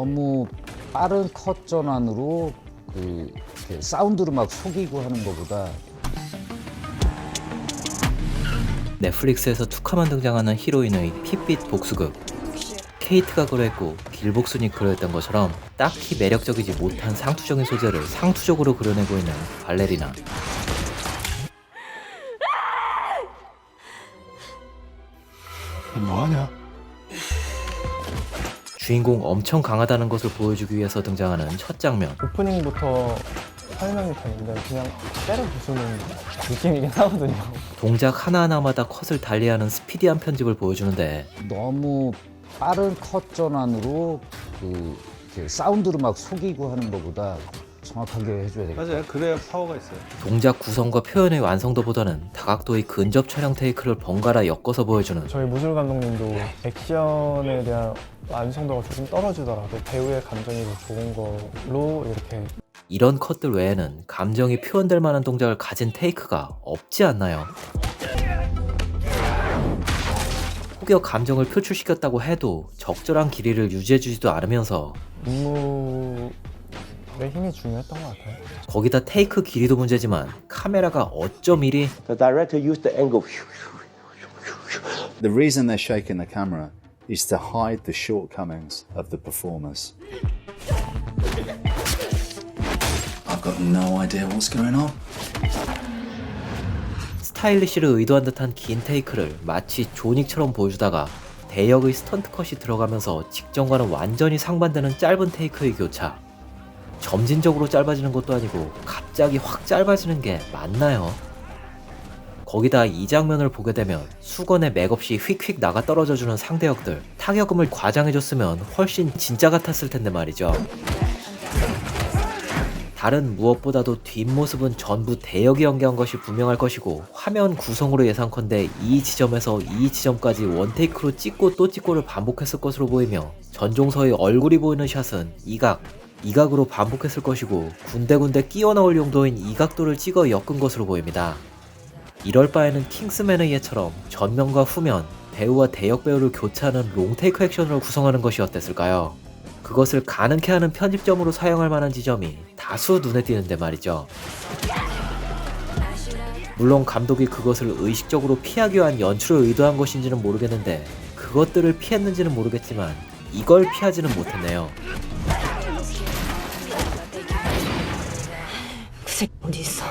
너무 빠른 컷 전환으로 그 사운드로 막 속이고 하는 것보다 넷플릭스에서 투카만 등장하는 히로인의 핏빛 복수극 케이트가 그려했고 길복순이 그려했던 것처럼 딱히 매력적이지 못한 상투적인 소재를 상투적으로 그려내고 있는 발레리나 뭐하냐? 주인공 엄청 강하다는 것을 보여주기 위해서 등장하는 첫 장면 오프닝부터 설명이 되는데 그냥 때려 부수는 느낌이긴 하거든요. 동작 하나하나마다 컷을 달리하는 스피디한 편집을 보여주는데 너무 빠른 컷 전환으로 그 이렇게 사운드로 막 속이고 하는 것보다 정확하게 해줘야 되겠다. 맞아요. 그래야 파워가 있어요. 동작 구성과 표현의 완성도보다는 다각도의 근접 촬영 테이크를 번갈아 엮어서 보여주는 저희 무술 감독님도 액션에 대한 완성도가 조금 떨어지더라도 배우의 감정이 더 좋은 걸로 이렇게 이런 컷들 외에는 감정이 표현될 만한 동작을 가진 테이크가 없지 않나요? 혹여 감정을 표출시켰다고 해도 적절한 길이를 유지해주지도 않으면서 인물 의 힘이 중요했던 것 같아요. 거기다 테이크 길이도 문제지만 카메라가 어쩜 이리 The director used the angle. The reason they're shaking the camera is to hide the shortcomings of the performers. I've got no idea what's going on. 스타일리시를 의도한 듯한 긴 테이크를 마치 조닉처럼 보여주다가 대역의 스턴트 컷이 들어가면서 직전과는 완전히 상반되는 짧은 테이크의 교차. 점진적으로 짧아지는 것도 아니고 갑자기 확 짧아지는 게 맞나요? 거기다 이 장면을 보게 되면 수건에 맥없이 휙휙 나가 떨어져 주는 상대 역들 타격음을 과장해줬으면 훨씬 진짜 같았을 텐데 말이죠. 다른 무엇보다도 뒷모습은 전부 대역이 연기한 것이 분명할 것이고 화면 구성으로 예상컨대 이 지점에서 이 지점까지 원테이크로 찍고 또 찍고를 반복했을 것으로 보이며 전종서의 얼굴이 보이는 샷은 이각, 이각으로 반복했을 것이고 군데군데 끼워 넣을 용도인 이 각도를 찍어 엮은 것으로 보입니다. 이럴 바에는 킹스맨의 예처럼 전면과 후면, 배우와 대역 배우를 교차하는 롱테이크 액션으로 구성하는 것이 어땠을까요? 그것을 가능케 하는 편집점으로 사용할 만한 지점이 다수 눈에 띄는데 말이죠. 물론 감독이 그것을 의식적으로 피하기 위한 연출을 의도한 것인지는 모르겠는데 그것들을 피했는지는 모르겠지만 이걸 피하지는 못했네요. 어디 있어?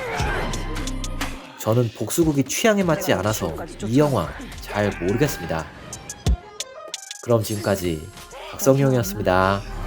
저는 복수극이 취향에 맞지 않아서 이 영화 잘 모르겠습니다. 그럼 지금까지 박성용이었습니다.